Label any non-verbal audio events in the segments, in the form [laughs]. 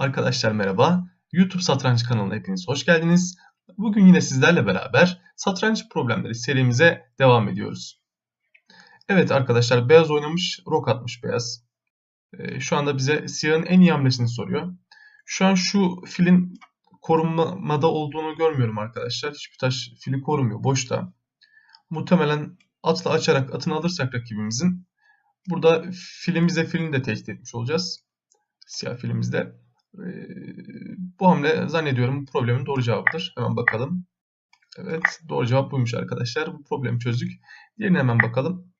Arkadaşlar merhaba. YouTube Satranç kanalına hepiniz hoş geldiniz. Bugün yine sizlerle beraber satranç problemleri serimize devam ediyoruz. Evet arkadaşlar beyaz oynamış, rok atmış beyaz. Ee, şu anda bize siyahın en iyi hamlesini soruyor. Şu an şu filin korunmada olduğunu görmüyorum arkadaşlar. Hiçbir taş fili korumuyor, boşta. Muhtemelen atla açarak atını alırsak rakibimizin burada filimize filini de tehdit etmiş olacağız. Siyah filimizde. Ee, bu hamle zannediyorum bu problemin doğru cevabıdır. Hemen bakalım. Evet doğru cevap buymuş arkadaşlar. Bu problemi çözdük. Diğerine hemen bakalım.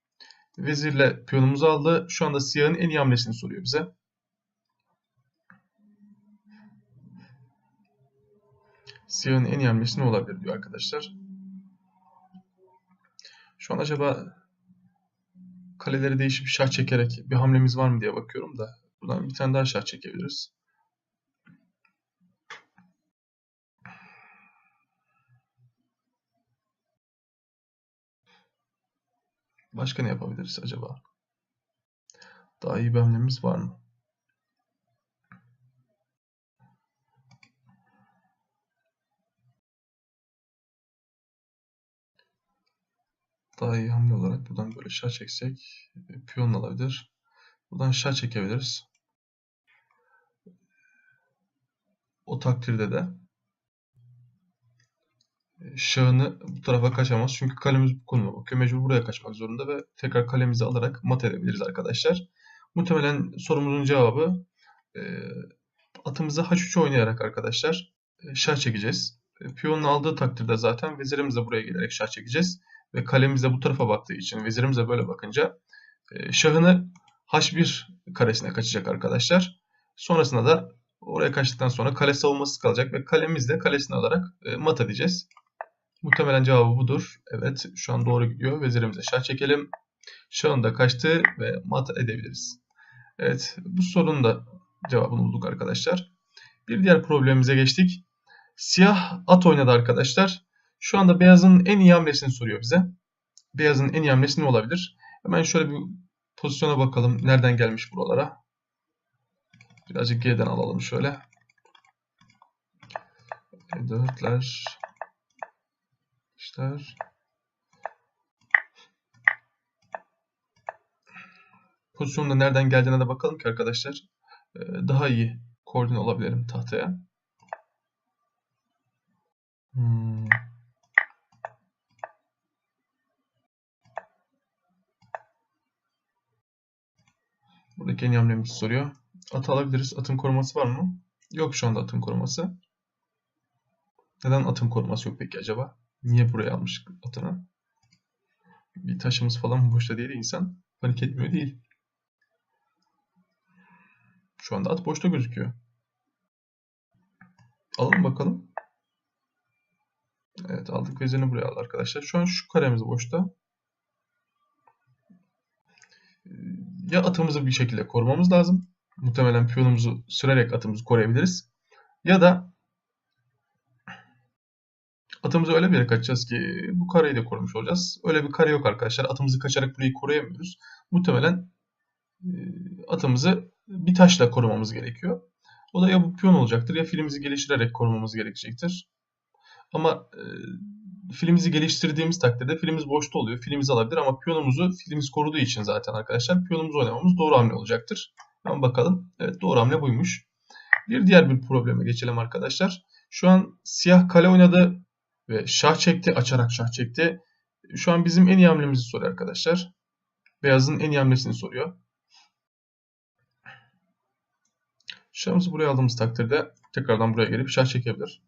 Vezirle piyonumuzu aldı. Şu anda siyahın en iyi hamlesini soruyor bize. Siyahın en iyi hamlesi ne olabilir diyor arkadaşlar. Şu an acaba kaleleri değişip şah çekerek bir hamlemiz var mı diye bakıyorum da. Buradan bir tane daha şah çekebiliriz. Başka ne yapabiliriz acaba? Daha iyi bir hamlemiz var mı? Daha iyi hamle olarak buradan böyle şah çeksek e, piyon alabilir. Buradan şah çekebiliriz. O takdirde de şahını bu tarafa kaçamaz. Çünkü kalemiz bu konuma bakıyor. Mecbur buraya kaçmak zorunda ve tekrar kalemizi alarak mat edebiliriz arkadaşlar. Muhtemelen sorumuzun cevabı e, atımızı H3 oynayarak arkadaşlar e, şah çekeceğiz. E, piyonun aldığı takdirde zaten vezirimiz de buraya gelerek şah çekeceğiz. Ve kalemiz de bu tarafa baktığı için vezirimiz de böyle bakınca e, şahını H1 karesine kaçacak arkadaşlar. Sonrasında da oraya kaçtıktan sonra kale savunması kalacak ve kalemizle kalesini alarak e, mat edeceğiz. Muhtemelen cevabı budur. Evet şu an doğru gidiyor. Vezirimize şah çekelim. Şahın da kaçtı ve mat edebiliriz. Evet bu sorunun da cevabını bulduk arkadaşlar. Bir diğer problemimize geçtik. Siyah at oynadı arkadaşlar. Şu anda beyazın en iyi hamlesini soruyor bize. Beyazın en iyi hamlesi ne olabilir? Hemen şöyle bir pozisyona bakalım. Nereden gelmiş buralara? Birazcık geriden alalım şöyle. Dörtler işler. Pozisyonda nereden geldiğine de bakalım ki arkadaşlar. E, daha iyi koordine olabilirim tahtaya. Hmm. Buradaki en hamlemizi soruyor. At alabiliriz. Atın koruması var mı? Yok şu anda atın koruması. Neden atın koruması yok peki acaba? Niye buraya almış atını? Bir taşımız falan boşta değil insan panik etmiyor değil. Şu anda at boşta gözüküyor. Alalım bakalım. Evet aldık vezirini buraya aldı arkadaşlar. Şu an şu karemiz boşta. Ya atımızı bir şekilde korumamız lazım. Muhtemelen piyonumuzu sürerek atımızı koruyabiliriz. Ya da Atımızı öyle bir yere kaçacağız ki bu kareyi de korumuş olacağız. Öyle bir kare yok arkadaşlar. Atımızı kaçarak burayı koruyamıyoruz. Muhtemelen e, atımızı bir taşla korumamız gerekiyor. O da ya bu piyon olacaktır ya filimizi geliştirerek korumamız gerekecektir. Ama e, filimizi geliştirdiğimiz takdirde filimiz boşta oluyor. Filimizi alabilir ama piyonumuzu filimiz koruduğu için zaten arkadaşlar piyonumuzu oynamamız doğru hamle olacaktır. Hemen bakalım. Evet doğru hamle buymuş. Bir diğer bir probleme geçelim arkadaşlar. Şu an siyah kale oynadı. Ve şah çekti. Açarak şah çekti. Şu an bizim en iyi hamlemizi soruyor arkadaşlar. Beyazın en iyi hamlesini soruyor. Şahımızı buraya aldığımız takdirde tekrardan buraya gelip şah çekebilir.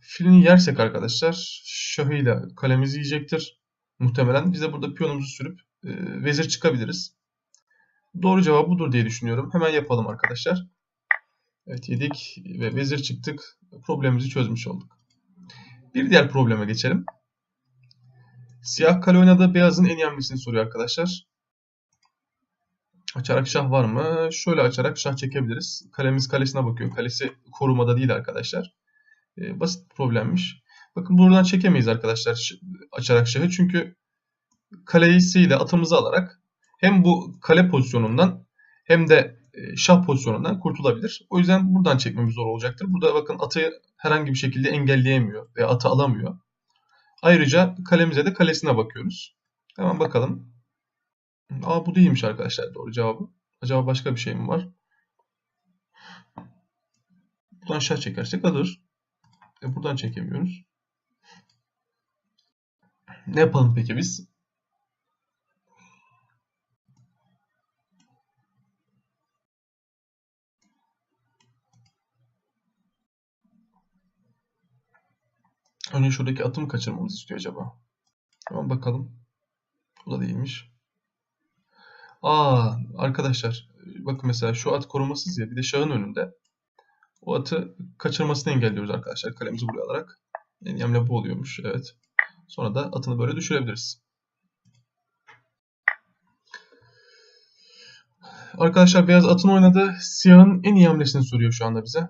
Filini yersek arkadaşlar şahıyla kalemizi yiyecektir. Muhtemelen biz de burada piyonumuzu sürüp e, vezir çıkabiliriz. Doğru cevap budur diye düşünüyorum. Hemen yapalım arkadaşlar. Evet yedik ve vezir çıktık. Problemimizi çözmüş olduk. Bir diğer probleme geçelim. Siyah kale oynadı. Beyazın en iyi hamlesini soruyor arkadaşlar. Açarak şah var mı? Şöyle açarak şah çekebiliriz. Kalemiz kalesine bakıyor. Kalesi korumada değil arkadaşlar. Ee, basit problemmiş. Bakın buradan çekemeyiz arkadaşlar açarak şahı. Çünkü kalesiyle atımızı alarak hem bu kale pozisyonundan hem de e, şah pozisyonundan kurtulabilir. O yüzden buradan çekmemiz zor olacaktır. Burada bakın atı herhangi bir şekilde engelleyemiyor veya atı alamıyor. Ayrıca kalemize de kalesine bakıyoruz. Hemen bakalım. Aa bu değilmiş arkadaşlar doğru cevabı. Acaba başka bir şey mi var? Buradan şah çekersek alır. E buradan çekemiyoruz. Ne yapalım peki biz? Önce şuradaki atı mı kaçırmamızı istiyor acaba? Hemen bakalım. Bu da değilmiş. Aa arkadaşlar bakın mesela şu at korumasız ya bir de şahın önünde. O atı kaçırmasını engelliyoruz arkadaşlar kalemizi buraya alarak. En hamle bu oluyormuş evet. Sonra da atını böyle düşürebiliriz. Arkadaşlar beyaz atın oynadı. Siyahın en iyi hamlesini soruyor şu anda bize.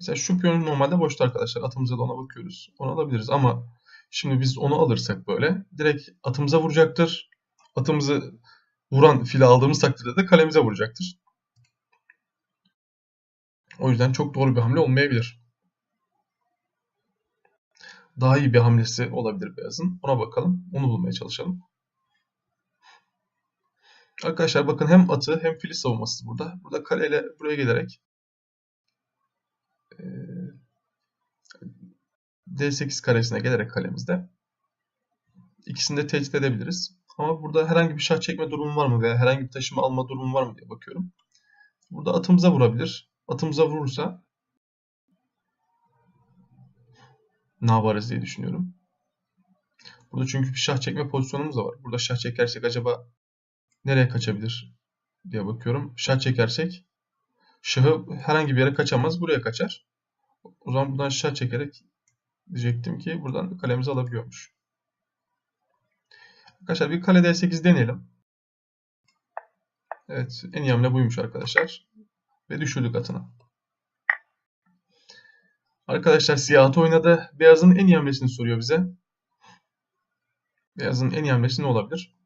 Mesela şu piyon normalde boşta arkadaşlar. Atımıza da ona bakıyoruz. Onu alabiliriz ama şimdi biz onu alırsak böyle direkt atımıza vuracaktır. Atımızı vuran fili aldığımız takdirde de kalemize vuracaktır. O yüzden çok doğru bir hamle olmayabilir. Daha iyi bir hamlesi olabilir beyazın. Ona bakalım. Onu bulmaya çalışalım. Arkadaşlar bakın hem atı hem fili savunması burada. Burada kaleyle buraya gelerek D8 karesine gelerek kalemizde ikisini de tehdit edebiliriz. Ama burada herhangi bir şah çekme durumu var mı veya herhangi bir taşıma alma durumu var mı diye bakıyorum. Burada atımıza vurabilir. Atımıza vurursa ne yaparız diye düşünüyorum. Burada çünkü bir şah çekme pozisyonumuz da var. Burada şah çekersek acaba nereye kaçabilir diye bakıyorum. Şah çekersek şahı herhangi bir yere kaçamaz. Buraya kaçar. O zaman buradan şah çekerek diyecektim ki buradan kalemizi alabiliyormuş. Arkadaşlar bir kale D8 deneyelim. Evet en iyi hamle buymuş arkadaşlar. Ve düşürdük atını. Arkadaşlar siyah at oynadı. Beyazın en iyi hamlesini soruyor bize. Beyazın en iyi hamlesi ne olabilir?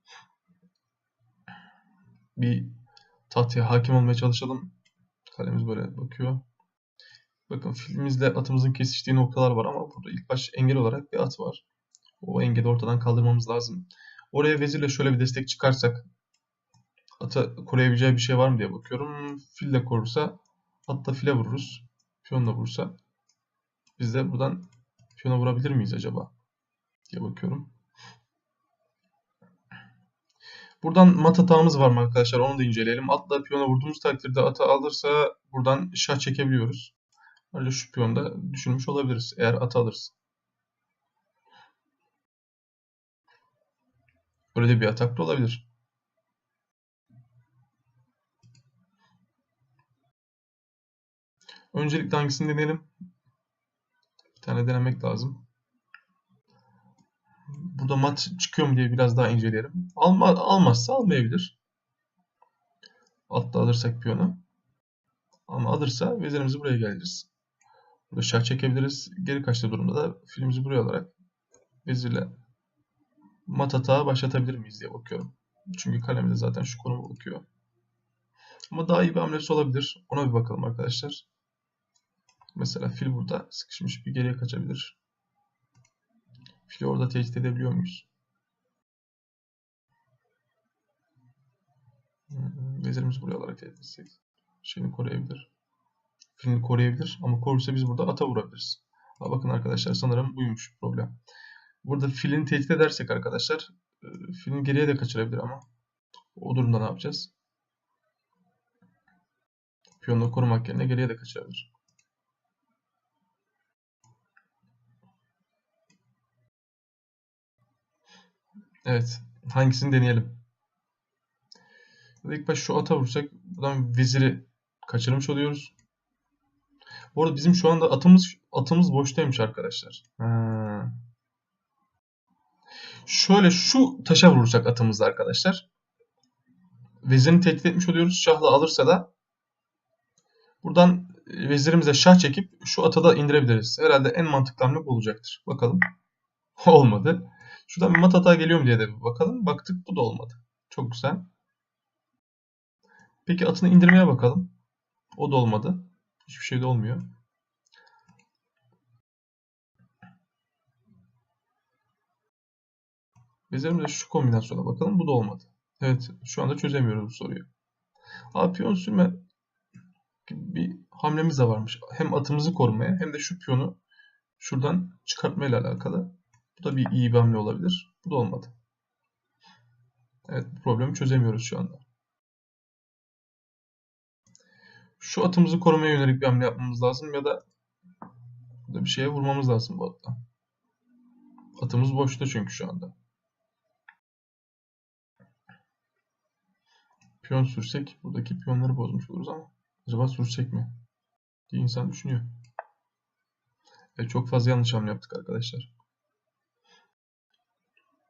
Bir tahtaya hakim olmaya çalışalım. Kalemiz böyle bakıyor. Bakın filmimizde atımızın kesiştiği noktalar var ama burada ilk baş engel olarak bir at var. O engeli ortadan kaldırmamız lazım. Oraya vezirle şöyle bir destek çıkarsak ata koruyabileceği bir şey var mı diye bakıyorum. Fil de korursa hatta file vururuz. Piyonla vurursa biz de buradan piyona vurabilir miyiz acaba diye bakıyorum. Buradan mat hatağımız var mı arkadaşlar? Onu da inceleyelim. Atla piyona vurduğumuz takdirde ata alırsa buradan şah çekebiliyoruz. Ayrıca şu piyonu da düşünmüş olabiliriz eğer atı alırız. Böyle de bir atak da olabilir. Öncelikle hangisini deneyelim? Bir tane denemek lazım. Burada mat çıkıyor mu diye biraz daha inceleyelim. Alma, almazsa almayabilir. Altta alırsak piyonu. Ama alırsa vezirimizi buraya geliriz. Burada şah çekebiliriz. Geri kaçtığı durumda da filmimizi buraya alarak vezirle mat hata başlatabilir miyiz diye bakıyorum. Çünkü kalemde zaten şu konuma bakıyor. Ama daha iyi bir hamlesi olabilir. Ona bir bakalım arkadaşlar. Mesela fil burada sıkışmış bir geriye kaçabilir. Fili orada tehdit edebiliyor muyuz? Vezirimizi buraya alarak tehdit etsek. Şeyini koruyabilir. Filini koruyabilir ama korursa biz burada ata vurabiliriz. Bakın arkadaşlar sanırım buymuş problem. Burada filini tehdit edersek arkadaşlar e, filin geriye de kaçırabilir ama o durumda ne yapacağız? Piyonla korumak yerine geriye de kaçırabilir. Evet. Hangisini deneyelim? İlk baş şu ata vursak buradan veziri kaçırmış oluyoruz. Bu arada bizim şu anda atımız atımız boştaymış arkadaşlar. Ha. Şöyle şu taşa vurursak atımızda arkadaşlar. Vezirini tehdit etmiş oluyoruz. Şahla alırsa da buradan vezirimize şah çekip şu atı da indirebiliriz. Herhalde en mantıklı hamle bu olacaktır. Bakalım. [laughs] Olmadı. Şuradan bir mat hata geliyor mu diye de bir bakalım. Baktık bu da olmadı. Çok güzel. Peki atını indirmeye bakalım. O da olmadı. Hiçbir şey de olmuyor. Vezirimizde şu kombinasyona bakalım. Bu da olmadı. Evet şu anda çözemiyoruz bu soruyu. Abi piyon sürme gibi bir hamlemiz de varmış. Hem atımızı korumaya hem de şu piyonu şuradan çıkartmayla alakalı. Bu da bir iyi bir hamle olabilir. Bu da olmadı. Evet bu problemi çözemiyoruz şu anda. Şu atımızı korumaya yönelik bir hamle yapmamız lazım ya da burada bir şeye vurmamız lazım bu atta. Atımız boşta çünkü şu anda. Piyon sürsek buradaki piyonları bozmuş oluruz ama acaba sürsek mi? diye insan düşünüyor. E, çok fazla yanlış hamle yaptık arkadaşlar.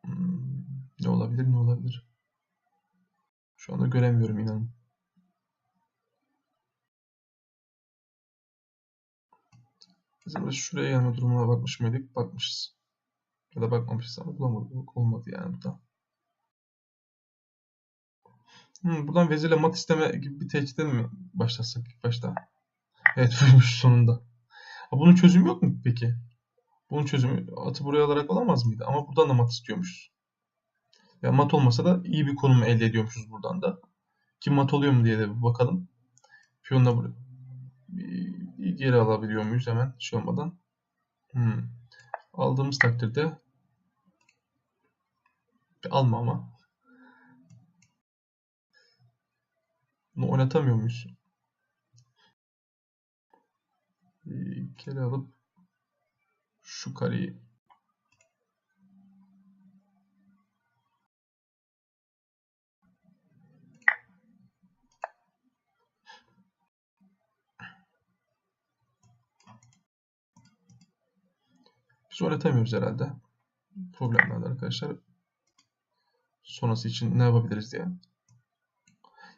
Hmm, ne olabilir ne olabilir? Şu anda göremiyorum inanın. Biz burada şuraya gelme durumuna bakmış mıydık? Bakmışız. Ya da bakmamışız ama bulamadık. Olmadı yani bu da. Hmm, buradan vezirle mat isteme gibi bir tehditten mi başlasak ilk başta? Evet [laughs] buymuş sonunda. Ha, bunun çözümü yok mu peki? Bunun çözümü atı buraya alarak olamaz mıydı? Ama buradan da mat istiyormuşuz. Ya mat olmasa da iyi bir konum elde ediyormuşuz buradan da. Kim mat oluyor mu diye de bir bakalım. Piyonla buraya geri alabiliyor muyuz hemen şey olmadan? Hmm. Aldığımız takdirde alma ama bunu oynatamıyor muyuz? Geri alıp şu kareyi Biz oynatamıyoruz herhalde. Problemler arkadaşlar. Sonrası için ne yapabiliriz diye.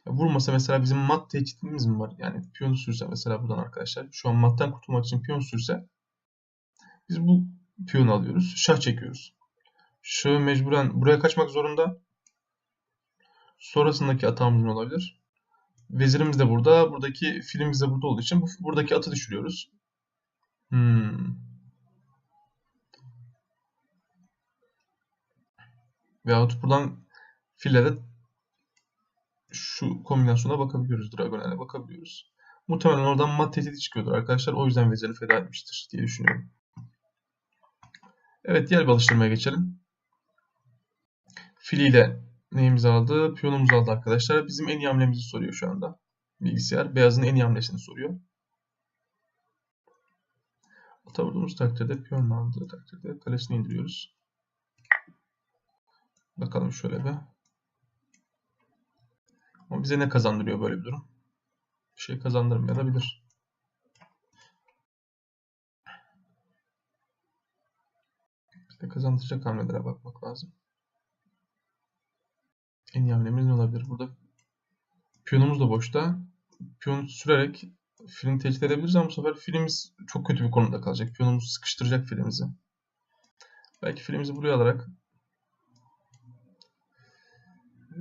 Ya vurmasa mesela bizim mat tehditimiz mi var? Yani piyon sürse mesela buradan arkadaşlar. Şu an mattan kurtulmak için piyon sürse biz bu piyonu alıyoruz. Şah çekiyoruz. Şu mecburen buraya kaçmak zorunda. Sonrasındaki atağımız ne olabilir? Vezirimiz de burada. Buradaki filimiz de burada olduğu için bu, buradaki atı düşürüyoruz. Hmm. Veyahut buradan file de şu kombinasyona bakabiliyoruz. Dragonel'e bakabiliyoruz. Muhtemelen oradan mat tehdidi çıkıyordur arkadaşlar. O yüzden vezirini feda etmiştir diye düşünüyorum. Evet diğer bir alıştırmaya geçelim. Filiyle neyimizi aldı? Piyonumuzu aldı arkadaşlar. Bizim en iyi hamlemizi soruyor şu anda. Bilgisayar. Beyazın en iyi hamlesini soruyor. Ata vurduğumuz takdirde piyon aldığı takdirde kalesini indiriyoruz. Bakalım şöyle bir. Ama bize ne kazandırıyor böyle bir durum? Bir şey kazandırmayabilir. Bize kazandıracak hamlelere bakmak lazım. En iyi hamlemiz ne olabilir? Burada piyonumuz da boşta. Piyonu sürerek film tehdit edebiliriz ama bu sefer filmimiz çok kötü bir konumda kalacak. Piyonumuz sıkıştıracak filmimizi. Belki filmimizi buraya alarak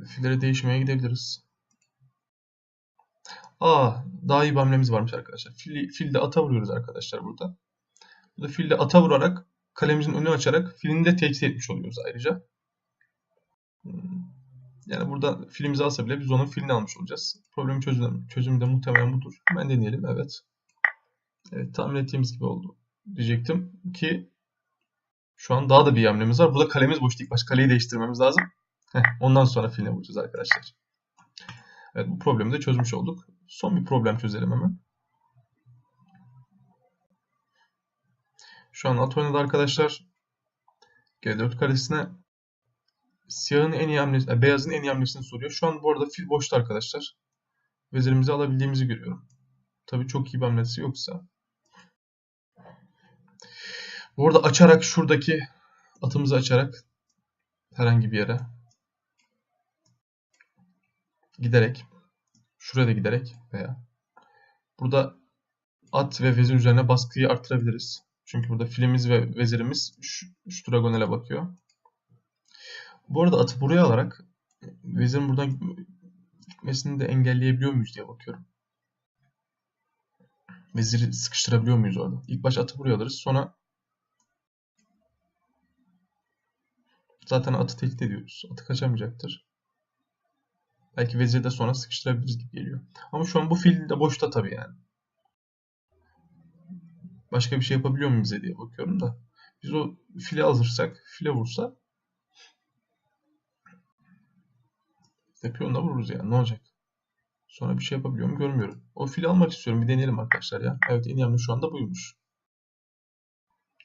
filleri değişmeye gidebiliriz. Aa, daha iyi bir hamlemiz varmış arkadaşlar. Fil, filde ata vuruyoruz arkadaşlar burada. Burada filde ata vurarak kalemimizin önünü açarak filini de tehdit etmiş oluyoruz ayrıca. Hmm. Yani burada filimizi alsa bile biz onun filini almış olacağız. Problemin çözümü, çözümü de muhtemelen budur. Hemen deneyelim. Evet. Evet tahmin ettiğimiz gibi oldu. Diyecektim ki şu an daha da bir hamlemiz var. Burada kalemiz boş değil. Baş kaleyi değiştirmemiz lazım. Heh, ondan sonra filine vuracağız arkadaşlar. Evet bu problemi de çözmüş olduk. Son bir problem çözelim hemen. Şu an at oynadı arkadaşlar. G4 karesine siyahın en iyi hamlesi, yani beyazın en iyi hamlesini soruyor. Şu an bu arada fil boşta arkadaşlar. Vezirimizi alabildiğimizi görüyorum. Tabii çok iyi bir hamlesi yoksa. Bu arada açarak şuradaki atımızı açarak herhangi bir yere giderek şuraya da giderek veya burada at ve vezir üzerine baskıyı arttırabiliriz. Çünkü burada filimiz ve vezirimiz şu, şu dragonele bakıyor. Bu arada atı buraya alarak vezirin buradan gitmesini de engelleyebiliyor muyuz diye bakıyorum. Veziri sıkıştırabiliyor muyuz orada? İlk baş atı buraya alırız. Sonra zaten atı tehdit ediyoruz. Atı kaçamayacaktır. Belki veziri de sonra sıkıştırabiliriz gibi geliyor. Ama şu an bu fil de boşta tabii yani. Başka bir şey yapabiliyor muyum bize diye bakıyorum da. Biz o file alırsak, file vursa işte piyonla vururuz yani ne olacak? Sonra bir şey yapabiliyor mu görmüyorum. O fili almak istiyorum. Bir deneyelim arkadaşlar ya. Evet en hamle şu anda buymuş.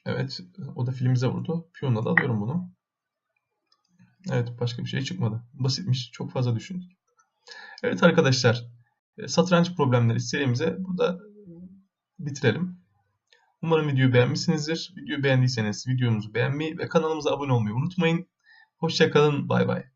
Evet o da filimize vurdu. Piyonla da alıyorum bunu. Evet başka bir şey çıkmadı. Basitmiş. Çok fazla düşündük. Evet arkadaşlar. E, satranç problemleri serimize burada bitirelim. Umarım videoyu beğenmişsinizdir. Videoyu beğendiyseniz videomuzu beğenmeyi ve kanalımıza abone olmayı unutmayın. Hoşçakalın. Bay bay.